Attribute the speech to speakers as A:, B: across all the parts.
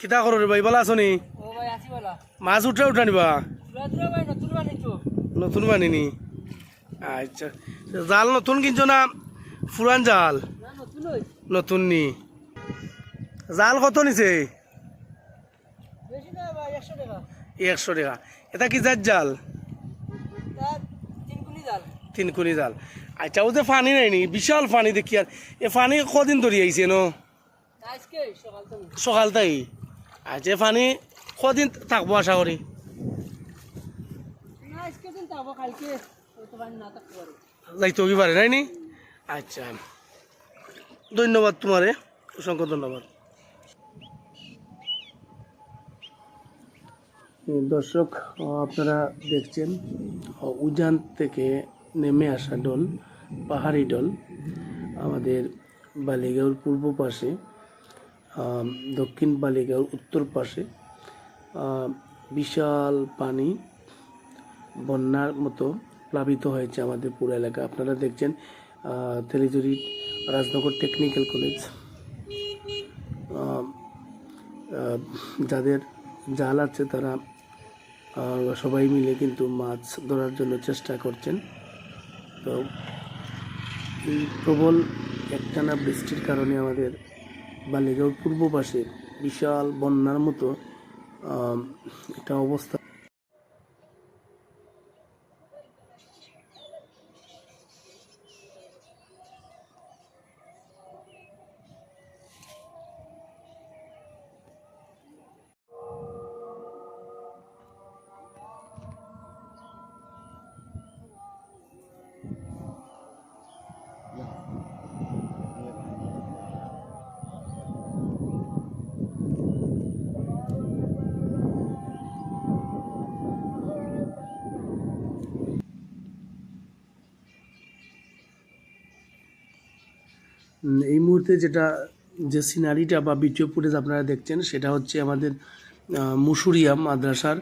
A: কিতা করো রে ভাই
B: বলা
A: মাছ উঠে উঠা নিবা
B: নতুন
A: বানিনি আচ্ছা জাল নতুন কিনছো না পুরান জাল?
B: নতুন
A: নি। জাল কত নিছে?
B: একশো টাকা।
A: এটা কি যার জাল?
B: তার তিন কুনি জাল।
A: আচ্ছা ও যে পানি নাই নি বিশাল পানি দেখি আর। এ পানি কদিন ধরে আইছে ন?
B: সকাল
A: তাই? আচ্ছা এ পানি কদিন থাকব আশা করি?
B: আজকে
A: যাইতে কি পারে নাই নি? আচ্ছা। ধন্যবাদ তোমারে অসংখ্য ধন্যবাদ। দর্শক আপনারা দেখছেন উজান থেকে নেমে আসা ডল পাহাড়ি ডল আমাদের বালিগাঁওর পূর্ব পাশে। দক্ষিণ বালিগাঁওর উত্তর পাশে বিশাল পানি বন্যার মতো প্লাবিত হয়েছে আমাদের পুরো এলাকা। আপনারা দেখছেন তেলিজুরি রাজনগর টেকনিক্যাল কলেজ। যাদের জাল আছে তারা সবাই মিলে কিন্তু মাছ ধরার জন্য চেষ্টা করছেন। তো এই প্রবল একটানা বৃষ্টির কারণে আমাদের বালিগাঁওর পূর্ব পাশে বিশাল বন্যার মতো একটা অবস্থা। এই মুহূর্তে যেটা, যে সিনারিটা বা ভিডিও ফুটেজ আপনারা দেখছেন, সেটা হচ্ছে আমাদের মুসুরিয়া মাদ্রাসার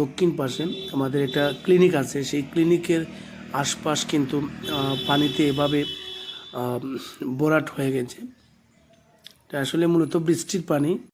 A: দক্ষিণ পাশে। আমাদের একটা ক্লিনিক আছে, সেই ক্লিনিকের আশপাশ কিন্তু পানিতে এভাবে বোরাট হয়ে গেছে। এটা আসলে মূলত বৃষ্টির পানি।